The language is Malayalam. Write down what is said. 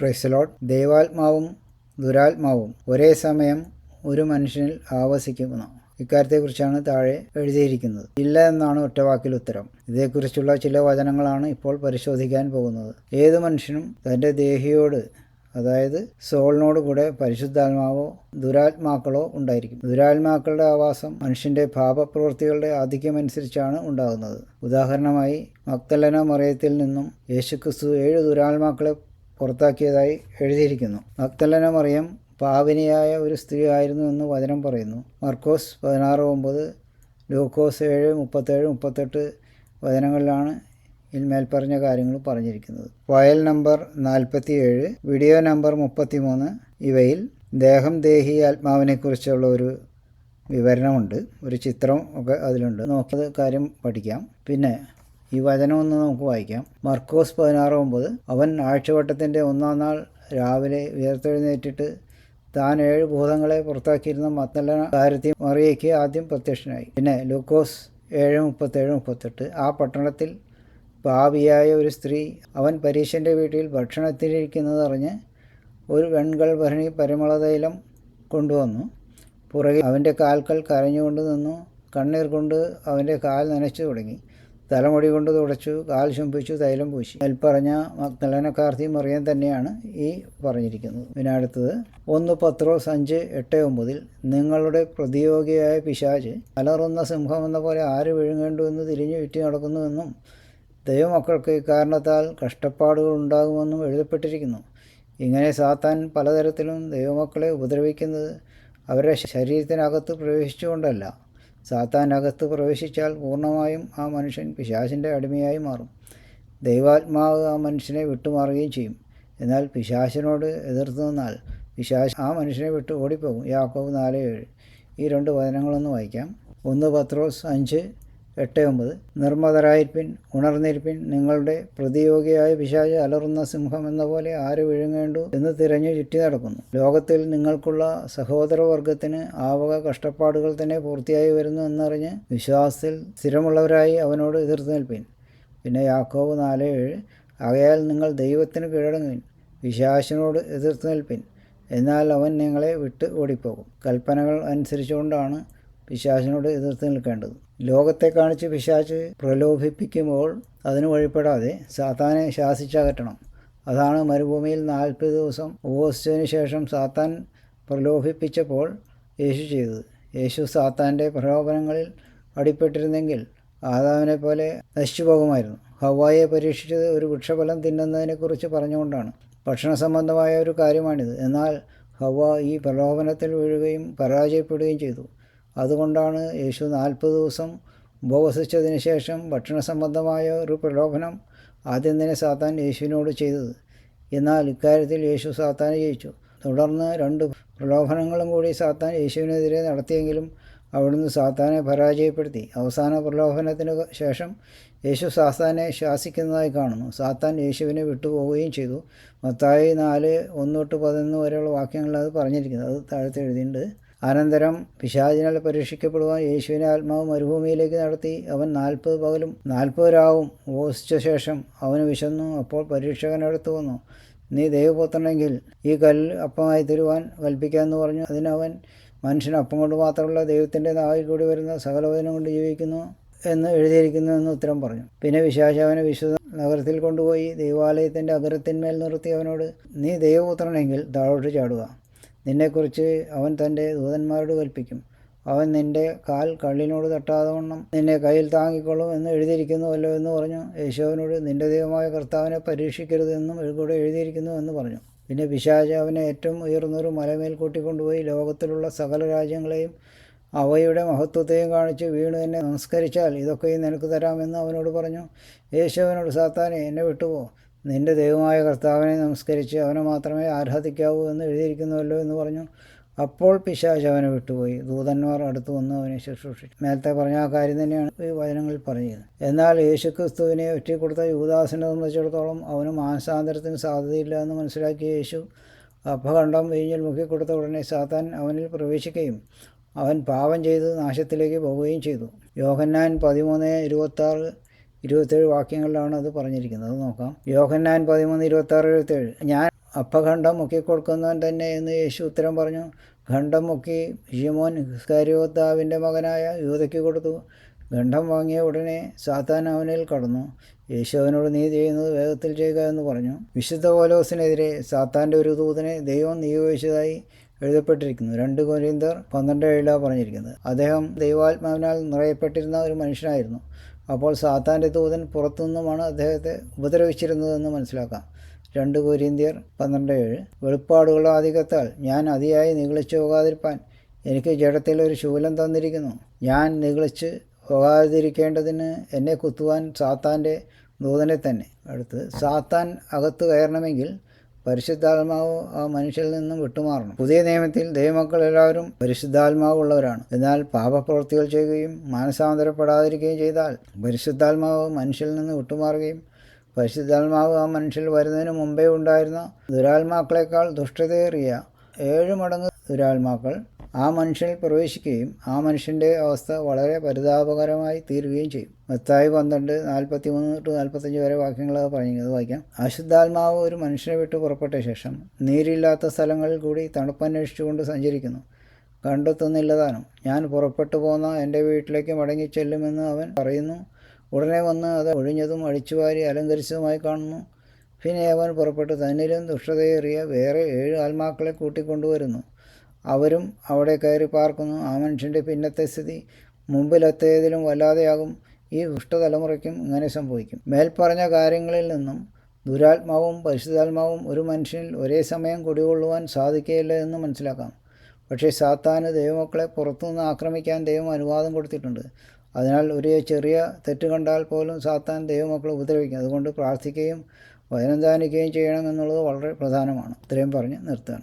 പ്രൈസലോട്ട് ദൈവാത്മാവും ദുരാത്മാവും ഒരേ സമയം ഒരു മനുഷ്യനിൽ ആവസിക്കുന്നു. ഇക്കാര്യത്തെക്കുറിച്ചാണ് താഴെ എഴുതിയിരിക്കുന്നത്. ഇല്ല എന്നാണ് ഒറ്റവാക്കിൽ ഉത്തരം. ഇതേക്കുറിച്ചുള്ള ചില വചനങ്ങളാണ് ഇപ്പോൾ പരിശോധിക്കാൻ പോകുന്നത്. ഏത് മനുഷ്യനും തന്റെ ദേഹിയോട് അതായത് സോളിനോട് കൂടെ പരിശുദ്ധാത്മാവോ ദുരാത്മാക്കളോ ഉണ്ടായിരിക്കും. ദുരാത്മാക്കളുടെ ആവാസം മനുഷ്യന്റെ പാപപ്രവൃത്തികളുടെ ആധിക്യമനുസരിച്ചാണ് ഉണ്ടാകുന്നത്. ഉദാഹരണമായി മക്തലന മറയത്തിൽ നിന്നും യേശുക്രിസ്തു ഏഴ് ദുരാത്മാക്കളെ പുറത്താക്കിയതായി എഴുതിയിരിക്കുന്നു. മക്തലന മറിയം പാവിനിയായ ഒരു സ്ത്രീ ആയിരുന്നു എന്ന് വചനം പറയുന്നു. മർക്കോസ് പതിനാറ് ഒമ്പത് ലൂക്കോസ് ഏഴ് മുപ്പത്തേഴ് മുപ്പത്തെട്ട് വചനങ്ങളിലാണ് ഇതിൽ മേൽപ്പറഞ്ഞ കാര്യങ്ങൾ പറഞ്ഞിരിക്കുന്നത്. വയൽ നമ്പർ നാൽപ്പത്തി ഏഴ് വീഡിയോ നമ്പർ മുപ്പത്തി മൂന്ന് ഇവയിൽ ദേഹം ദേഹി ആത്മാവിനെക്കുറിച്ചുള്ള ഒരു വിവരണമുണ്ട്. ഒരു ചിത്രം ഒക്കെ അതിലുണ്ട്. നോക്കിയത് കാര്യം പഠിക്കാം. പിന്നെ ഈ വചനം ഒന്ന് നമുക്ക് വായിക്കാം. മർക്കോസ് പതിനാറ് ഒമ്പത് അവൻ ആഴ്ചവട്ടത്തിന്റെ ഒന്നാം നാൾ രാവിലെ ഉയർത്തെഴുന്നേറ്റിട്ട് താൻ ഏഴ് ഭൂതങ്ങളെ പുറത്താക്കിയിരുന്ന മത്തല്ല കാര്യത്തിൽ മറിയയ്ക്ക് ആദ്യം പ്രത്യക്ഷനായി. പിന്നെ ലൂക്കോസ് ഏഴ് മുപ്പത്തേഴ് മുപ്പത്തെട്ട് ആ പട്ടണത്തിൽ പാപിയായ ഒരു സ്ത്രീ അവൻ പരീശന്റെ വീട്ടിൽ ഭക്ഷണത്തിലിരിക്കുന്നത് അറിഞ്ഞ് ഒരു വെൺകൾ ഭരണി പരിമളതൈലം കൊണ്ടുവന്നു. പുറകിൽ അവന്റെ കാൽക്കൽ കരഞ്ഞുകൊണ്ട് നിന്നു കണ്ണീർ കൊണ്ട് അവന്റെ കാൽ നനച്ചു തുടങ്ങി. തലമുടി കൊണ്ട് തുടച്ചു കാൽ ശുംഭിച്ചു തൈലം പൂശി. മേൽപ്പറഞ്ഞ മഗ്ദലനക്കാർത്തി മറിയം തന്നെയാണ് ഈ പറഞ്ഞിരിക്കുന്നത്. പിന്നെ അടുത്തത് ഒന്ന് പത്രോസ് അഞ്ച് എട്ട് ഒമ്പതിൽ നിങ്ങളുടെ പ്രതിയോഗിയായ പിശാജ് അലറുന്ന സിംഹം എന്ന പോലെ ആര് വിഴുങ്ങേണ്ടു എന്ന് തിരിഞ്ഞു ചുറ്റി നടക്കുന്നുവെന്നും ദൈവമക്കൾക്ക് ഇക്കാരണത്താൽ കഷ്ടപ്പാടുകൾ ഉണ്ടാകുമെന്നും എഴുതപ്പെട്ടിരിക്കുന്നു. ഇങ്ങനെ സാത്താൻ പലതരത്തിലും ദൈവമക്കളെ ഉപദ്രവിക്കുന്നത് അവരുടെ ശരീരത്തിനകത്ത് പ്രവേശിച്ചുകൊണ്ടല്ല. സാത്താനകത്ത് പ്രവേശിച്ചാൽ പൂർണമായും ആ മനുഷ്യൻ പിശാചിന്റെ അടിമയായി മാറും. ദൈവാത്മാവ് ആ മനുഷ്യനെ വിട്ടുമാറുകയും ചെയ്യും. എന്നാൽ പിശാചിനോട് എതിർത്ത് നിന്നാൽ പിശാശ് ആ മനുഷ്യനെ വിട്ട് ഓടിപ്പോകും. യാക്കോബ് നാല് ഏഴ്. ഈ രണ്ട് വചനങ്ങളൊന്ന് വായിക്കാം. ഒന്ന് പത്രോസ് അഞ്ച് എട്ട് ഒമ്പത്. നിർമ്മതരായിരിപ്പിൻ ഉണർന്നിരിപ്പിൻ നിങ്ങളുടെ പ്രതിയോഗിയായ പിശാച് അലറുന്ന സിംഹം എന്ന പോലെ ആര് വിഴുങ്ങേണ്ടു എന്ന് തിരഞ്ഞു ചുറ്റി നടക്കുന്നു. ലോകത്തിൽ നിങ്ങൾക്കുള്ള സഹോദരവർഗത്തിന് ആവക കഷ്ടപ്പാടുകൾ തന്നെ പൂർത്തിയായി വരുന്നു എന്നറിഞ്ഞ് വിശ്വാസത്തിൽ സ്ഥിരമുള്ളവരായി അവനോട് എതിർത്ത് നിൽപ്പിൻ. പിന്നെ യാക്കോവ് നാല് ഏഴ്. ആകയാൽ നിങ്ങൾ ദൈവത്തിന് കീഴടങ്ങുവിൻ വിശ്വാസിനോട് എതിർത്ത് നിൽപ്പിൻ. എന്നാൽ അവൻ നിങ്ങളെ വിട്ട് ഓടിപ്പോകും. കൽപ്പനകൾ അനുസരിച്ചുകൊണ്ടാണ് പിശാചിനോട് എതിർത്ത് നിൽക്കേണ്ടത്. ലോകത്തെ കാണിച്ച് പിശാച്ച് പ്രലോഭിപ്പിക്കുമ്പോൾ അതിന് വഴിപ്പെടാതെ സാത്താനെ ശാസിച്ചകറ്റണം. അതാണ് മരുഭൂമിയിൽ നാൽപ്പത് ദിവസം ഉപവസിച്ചതിന് ശേഷം സാത്താൻ പ്രലോഭിപ്പിച്ചപ്പോൾ യേശു ചെയ്തത്. യേശു സാത്താന്റെ പ്രലോഭനങ്ങളിൽ അടിപ്പെട്ടിരുന്നെങ്കിൽ ആദാവിനെ പോലെ നശിച്ചു പോകുമായിരുന്നു ഹവായെ പരീക്ഷിച്ചത് ഒരു വൃക്ഷഫലം തിന്നുന്നതിനെക്കുറിച്ച് പറഞ്ഞുകൊണ്ടാണ്. ഭക്ഷണ സംബന്ധമായ ഒരു കാര്യമാണിത്. എന്നാൽ ഹവ ഈ പ്രലോഭനത്തിൽ വീഴുകയും പരാജയപ്പെടുകയും ചെയ്തു. അതുകൊണ്ടാണ് യേശു നാൽപ്പത് ദിവസം ഉപവസിച്ചതിന് ശേഷം ഭക്ഷണ സംബന്ധമായ ഒരു പ്രലോഭനം ആദ്യം തന്നെ സാത്താൻ യേശുവിനോട് ചെയ്തത്. എന്നാൽ ഇക്കാര്യത്തിൽ യേശു സാത്താനെ ജയിച്ചു. തുടർന്ന് രണ്ട് പ്രലോഭനങ്ങളും കൂടി സാത്താൻ യേശുവിനെതിരെ നടത്തിയെങ്കിലും അവിടുന്ന് സാത്താനെ പരാജയപ്പെടുത്തി. അവസാന പ്രലോഭനത്തിന് ശേഷം യേശു സാത്താനെ ശാസിക്കുന്നതായി കാണുന്നു. സാത്താൻ യേശുവിനെ വിട്ടുപോവുകയും ചെയ്തു. മത്തായി നാല് ഒന്ന് തൊട്ട് പതിനൊന്ന് വരെയുള്ള വാക്യങ്ങളിൽ അത് പറഞ്ഞിരിക്കുന്നത്. അത് താഴത്തെ എഴുതിയിട്ടുണ്ട്. അനന്തരം പിശാചിനാൽ പരീക്ഷിക്കപ്പെടുവാൻ യേശുവിനെ ആത്മാവ് മരുഭൂമിയിലേക്ക് നടത്തി. അവൻ നാൽപ്പത് പകലും നാൽപ്പത് രാവും ഉപവസിച്ച ശേഷം അവന് വിശന്നു. അപ്പോൾ പരീക്ഷകനടുത്ത് വന്നു നീ ദൈവപുത്രനെങ്കിൽ ഈ കല്ല് അപ്പമായി തരുവാൻ കൽപ്പിക്കാമെന്ന് പറഞ്ഞു. അതിനവൻ മനുഷ്യൻ അപ്പം കൊണ്ട് മാത്രമല്ല ദൈവത്തിന്റെ നാവിൽ കൂടി വരുന്ന സകലവചനം കൊണ്ട് ജീവിക്കുന്നു എന്ന് എഴുതിയിരിക്കുന്നു എന്ന് ഉത്തരം പറഞ്ഞു. പിന്നെ വിശാശ അവനെ വിശുദ്ധ നഗരത്തിൽ കൊണ്ടുപോയി ദൈവാലയത്തിന്റെ അഗ്രത്തിന്മേൽ നിർത്തി. അവനോട് നീ ദൈവപുത്രനെങ്കിൽ താഴോട്ട് ചാടുക. നിന്നെക്കുറിച്ച് അവൻ തന്റെ ദൂതന്മാരോട് കൽപ്പിക്കും. അവൻ നിന്റെ കാൽ കള്ളിനോട് തട്ടാതെ വണ്ണം നിന്നെ കയ്യിൽ താങ്ങിക്കൊള്ളും എന്ന് എഴുതിയിരിക്കുന്നുവല്ലോ എന്ന് പറഞ്ഞു. യേശുവിനോട് നിന്റെ ദൈവമായ കർത്താവിനെ പരീക്ഷിക്കരുതെന്നും കൂടെ എഴുതിയിരിക്കുന്നു എന്ന് പറഞ്ഞു. പിന്നെ പിശാജ് അവനെ ഏറ്റവും ഉയർന്നൊരു മലമേൽ കൂട്ടിക്കൊണ്ടുപോയി ലോകത്തിലുള്ള സകല രാജ്യങ്ങളെയും അവയുടെ മഹത്വത്തെയും കാണിച്ച് വീണു എന്നെ നമസ്കരിച്ചാൽ ഇതൊക്കെയും നിനക്ക് തരാമെന്ന് അവനോട് പറഞ്ഞു. യേശുവിനോട് സാത്താനെ എന്നെ വിട്ടുപോ. നിന്റെ ദൈവമായ കർത്താവിനെ നമസ്കരിച്ച് അവനെ മാത്രമേ ആരാധിക്കാവൂ എന്ന് എഴുതിയിരിക്കുന്നുവല്ലോ എന്ന് പറഞ്ഞു. അപ്പോൾ പിശാച് അവനെ വിട്ടുപോയി. ദൂതന്മാർ അടുത്ത് വന്നു അവനെ ശുശ്രൂഷിച്ചു. നേരത്തെ പറഞ്ഞ ആ കാര്യം തന്നെയാണ് ഈ വചനങ്ങളിൽ പറഞ്ഞത് എന്നാൽ യേശുക്രിസ്തുവിനെ ഒറ്റിക്കൊടുത്ത യുവദാസിനെ സംബന്ധിച്ചിടത്തോളം അവന് മാനസാന്തരത്തിന് സാധ്യതയില്ല എന്ന് മനസ്സിലാക്കിയ യേശു അപകണ്ഠം വീഞ്ഞിൽ മുക്കിക്കൊടുത്ത ഉടനെ സാത്താൻ അവനിൽ പ്രവേശിക്കുകയും അവൻ പാപം ചെയ്ത് നാശത്തിലേക്ക് പോവുകയും ചെയ്തു. യോഹന്നാൻ പതിമൂന്ന് ഇരുപത്താറ് ഇരുപത്തേഴ് വാക്യങ്ങളിലാണ് അത് പറഞ്ഞിരിക്കുന്നത്. അത് നോക്കാം. യോഹന്നാൻ പതിമൂന്ന് ഇരുപത്താറ് എഴുപത്തേഴ് ഞാൻ അപ്പഖണ്ഡം മുക്കിക്കൊടുക്കുന്നവൻ തന്നെ എന്ന് യേശു ഉത്തരം പറഞ്ഞു. ഖണ്ഡം മുക്കി ഷിമോൻ കരിയോത്താവിന്റെ മകനായ യൂതയ്ക്ക് കൊടുത്തു. ഖണ്ഡം വാങ്ങിയ ഉടനെ സാത്താൻ അവനിൽ കടന്നു. യേശു അവനോട് നീ ചെയ്യുന്നത് വേഗത്തിൽ ചെയ്യുക എന്ന് പറഞ്ഞു. വിശുദ്ധ പോലോസിനെതിരെ സാത്താന്റെ ഒരു ദൂതനെ ദൈവം നിയോഗിച്ചതായി എഴുതപ്പെട്ടിരിക്കുന്നു. രണ്ട് കൊരിന്തർ പന്ത്രണ്ട് ഏഴിലാണ് പറഞ്ഞിരിക്കുന്നത്. അദ്ദേഹം ദൈവാത്മാവിനാൽ നിറയപ്പെട്ടിരുന്ന ഒരു മനുഷ്യനായിരുന്നു. അപ്പോൾ സാത്താന്റെ ദൂതൻ പുറത്തുനിന്നുമാണ് അദ്ദേഹത്തെ ഉപദ്രവിച്ചിരുന്നതെന്ന് മനസ്സിലാക്കാം. രണ്ട് കൊരിന്തിയർ പന്ത്രണ്ട് ഏഴ്. വെളിപ്പാടുകളുടെ അധികത്താൽ ഞാൻ അതിയായി നിഗളിച്ചു പോകാതിരിപ്പാൻ എനിക്ക് ജഡത്തിൽ ഒരു ശൂലം തന്നിരിക്കുന്നു. ഞാൻ നിഗളിച്ച് പോകാതിരിക്കേണ്ടതിന് എന്നെ കുത്തുവാൻ സാത്താന്റെ ദൂതനെ തന്നെ. അടുത്ത് സാത്താൻ അകത്ത് കയറണമെങ്കിൽ പരിശുദ്ധാത്മാവ് ആ മനുഷ്യരിൽ നിന്നും വിട്ടുമാറണം. പുതിയ നിയമത്തിൽ ദൈവമക്കൾ എല്ലാവരും പരിശുദ്ധാത്മാവ് ഉള്ളവരാണ് എന്നാൽ പാപപ്രവൃത്തികൾ ചെയ്യുകയും മാനസാന്തരപ്പെടാതിരിക്കുകയും ചെയ്താൽ പരിശുദ്ധാത്മാവ് മനുഷ്യരിൽ നിന്ന് വിട്ടുമാറുകയും പരിശുദ്ധാത്മാവ് ആ മനുഷ്യൽ വരുന്നതിന് മുമ്പേ ഉണ്ടായിരുന്ന ദുരാത്മാക്കളെക്കാൾ ദുഷ്ടതയേറിയ ഏഴ് മടങ്ങ് ദുരാത്മാക്കൾ ആ മനുഷ്യനിൽ പ്രവേശിക്കുകയും ആ മനുഷ്യന്റെ അവസ്ഥ വളരെ പരിതാപകരമായി തീരുകയും ചെയ്യും. മത്തായി പന്ത്രണ്ട് നാൽപ്പത്തി മൂന്ന് ടു നാൽപ്പത്തഞ്ച് വരെ വാക്യങ്ങളൊക്കെ പറഞ്ഞത് വായിക്കാം. അശുദ്ധാത്മാവ് ഒരു മനുഷ്യനെ വിട്ട് പുറപ്പെട്ട ശേഷം നീരില്ലാത്ത സ്ഥലങ്ങളിൽ കൂടി തണുപ്പന്വേഷിച്ചുകൊണ്ട് സഞ്ചരിക്കുന്നു. കണ്ടെത്തുന്നില്ലതാനും ഞാൻ പുറപ്പെട്ടു പോകുന്ന എന്റെ വീട്ടിലേക്ക് മടങ്ങി ചെല്ലുമെന്ന് അവൻ പറയുന്നു. ഉടനെ വന്ന് അത് ഒഴിഞ്ഞതും അടിച്ചുവാരി അലങ്കരിച്ചതുമായി കാണുന്നു. പിന്നെ അവൻ പുറപ്പെട്ട് തന്നിലും ദുഷ്ടതയേറിയ വേറെ ഏഴ് ആത്മാക്കളെ കൂട്ടിക്കൊണ്ടുവരുന്നു. അവരും അവിടെ കയറി പാർക്കുന്നു. ആ മനുഷ്യന്റെ പിന്നത്തെ സ്ഥിതി മുമ്പിലെത്തിയതിലും വല്ലാതെയാകും. ഈ ദുഷ്ടതലമുറയ്ക്കും ഇങ്ങനെ സംഭവിക്കും. മേൽപ്പറഞ്ഞ കാര്യങ്ങളിൽ നിന്നും ദുരാത്മാവും പരിശുദ്ധാത്മാവും ഒരു മനുഷ്യനിൽ ഒരേ സമയം കുടികൊള്ളുവാൻ സാധിക്കുകയില്ല എന്ന് മനസ്സിലാക്കാം. പക്ഷേ സാത്താന് ദൈവമക്കളെ പുറത്തുനിന്ന് ആക്രമിക്കാൻ ദൈവം അനുവാദം കൊടുത്തിട്ടുണ്ട്. അതിനാൽ ഒരു ചെറിയ തെറ്റ് കണ്ടാൽ പോലും സാത്താൻ ദൈവമക്കളെ ഉപദ്രവിക്കും. അതുകൊണ്ട് പ്രാർത്ഥിക്കുകയും വചനം ദാനിക്കുകയും ചെയ്യണമെന്നുള്ളത് വളരെ പ്രധാനമാണ്. ഇത്രയും പറഞ്ഞ് നിർത്തുകയാണ്.